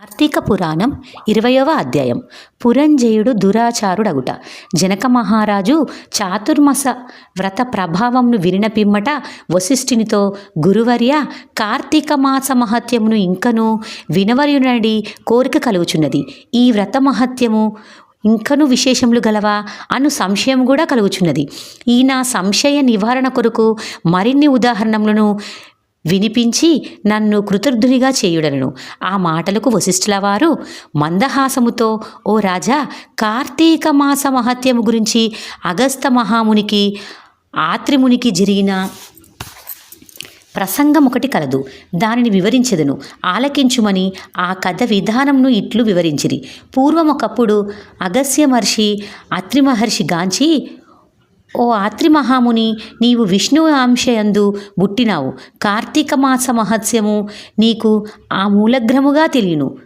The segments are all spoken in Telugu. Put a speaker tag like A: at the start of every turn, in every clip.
A: కార్తీక పురాణం ఇరవయవ అధ్యాయం. పురంజయుడు దురాచారుడగుట. జనక మహారాజు చాతుర్మస వ్రత ప్రభావంను వినిన పిమ్మట వశిష్ఠునితో గురువర్య కార్తీక మాస మహత్యమును ఇంకను వినవరునడి కోరిక కలుగుచున్నది. ఈ వ్రత మహత్యము ఇంకను విశేషములు గలవా? అను సంశయం కూడా కలుగుచున్నది. ఈ నా సంశయ నివారణ కొరకు మరిన్ని ఉదాహరణములను వినిపించి నన్ను కృతజ్ఞునిగా చేయుడను ఆ మాటలకు వశిష్ఠుల వారు మందహాసముతో ఓ రాజా కార్తీక మాస మహత్యము గురించి అగస్త మహామునికి ఆత్రిమునికి జరిగిన ప్రసంగం ఒకటి కలదు. దానిని వివరించెదను. ఆలకించుమని ఆ కథ విధానంను ఇట్లు వివరించిరి. పూర్వం ఒకప్పుడు అగస్య మహర్షి అత్రి మహర్షి గాంచి ఓ ఆత్రి మహాముని నీవు విష్ణు అంశయందు పుట్టినావు. కార్తీక మాస మహత్స్యము నీకు ఆ మూలగ్రముగా తెలియను.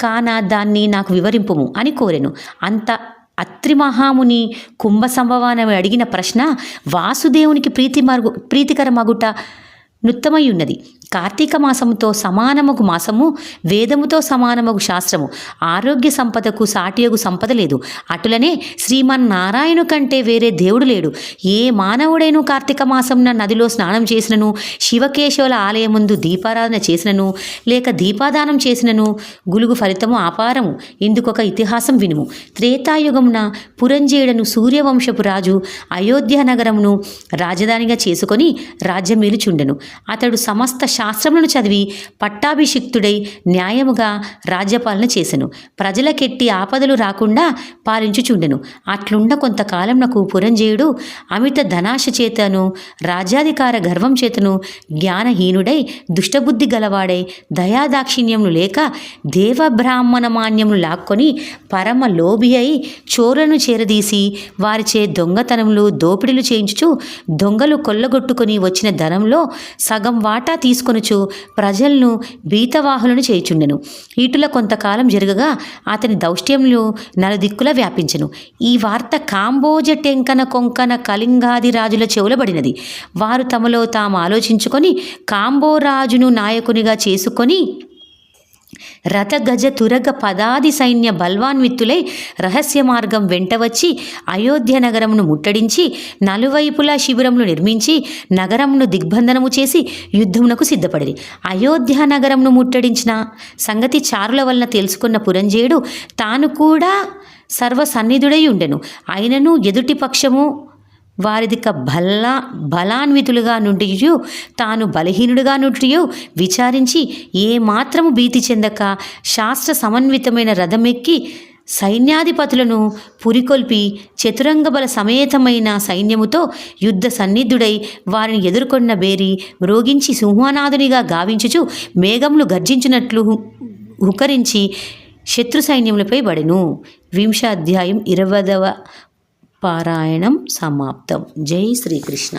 A: కాన దాన్ని నాకు వివరింపుము అని కోరెను. అంత అత్రి మహాముని కుంభ సంభవాన్ని అడిగిన ప్రశ్న వాసుదేవునికి ప్రీతి మరుగు ప్రీతికరమగుట నుత్తమై ఉన్నది కార్తీక మాసముతో సమానమగు మాసము వేదముతో సమానమగు శాస్త్రము. ఆరోగ్య సంపదకు సాటియగు సంపద లేదు. అటులనే శ్రీమన్నారాయణు కంటే వేరే దేవుడు లేడు. ఏ మానవుడైన కార్తీక మాసంన నదిలో స్నానం చేసినను శివకేశవుల ఆలయముందు దీపారాధన చేసినను లేక దీపాదానం చేసినను గులుగు ఫలితము అపారము ఇందుకొక ఇతిహాసం వినుము. త్రేతాయుగమున పురంజేయుడను సూర్యవంశపు రాజు అయోధ్య నగరమును రాజధానిగా చేసుకొని రాజ్యమేలుచుండెను. అతడు సమస్త శాస్త్రములను చదివి పట్టాభిషిక్తుడై న్యాయముగా రాజ్యపాలన చేసెను. ప్రజలకెట్టి ఆపదలు రాకుండా పాలించుచుండెను. అట్లుండ కొంతకాలం నాకు పురంజేయుడు అమిత ధనాశ చేతను రాజ్యాధికార గర్వం చేతను జ్ఞానహీనుడై దుష్టబుద్ధి గలవాడై దయాదాక్షిణ్యములు లేక దేవబ్రాహ్మణ మాన్యములు లాక్కొని పరమ లోభి అయి చోరులను చేరదీసి వారిచే దొంగతనములు దోపిడీలు చేయించుచు దొంగలు కొల్లగొట్టుకొని వచ్చిన ధనంలో సగం వాటా తీసుకొనుచు ప్రజలను బీతవాహులను చేయుచుండెను. ఇటుల కొంతకాలం జరగగా అతని దౌష్ట్యములు నలుదిక్కుల వ్యాపించెను. ఈ వార్త కాంబోజ టెంకన కొంకన కళింగాది రాజుల చెవులబడినది వారు తమలో తాము ఆలోచించుకొని కాంబోరాజును నాయకునిగా చేసుకొని రథగజ తురగ పదాది సైన్య బల్వాన్విత్తులై రహస్య మార్గం వెంట వచ్చి అయోధ్య నగరమును ముట్టడించి నలువైపులా శిబిరములు నిర్మించి నగరమును దిగ్బంధనము చేసి యుద్ధమునకు సిద్ధపడిరి. అయోధ్య నగరమును ముట్టడించిన సంగతి చారుల వలన తెలుసుకున్న పురంజేయుడు తాను కూడా సర్వసన్నిధుడై ఉండెను. అయినను ఎదుటి పక్షము వారిదిక బల్లా బలాన్వితులుగా నుండియు తాను బలహీనుడుగా నుండియు విచారించి ఏమాత్రము భీతి చెందక శాస్త్ర సమన్వితమైన రథమెక్కి సైన్యాధిపతులను పురికొల్పి చతురంగ బల సమేతమైన సైన్యముతో యుద్ధ సన్నిధుడై వారిని ఎదుర్కొన్న బేరి మ్రోగించి సింహనాథునిగా గావించుచు మేఘములు గర్జించినట్లు హుకరించి శత్రు సైన్యములపై పడెను. వింశాధ్యాయం ఇరవదవ పారాయణం సమాప్తం. జై శ్రీకృష్ణ.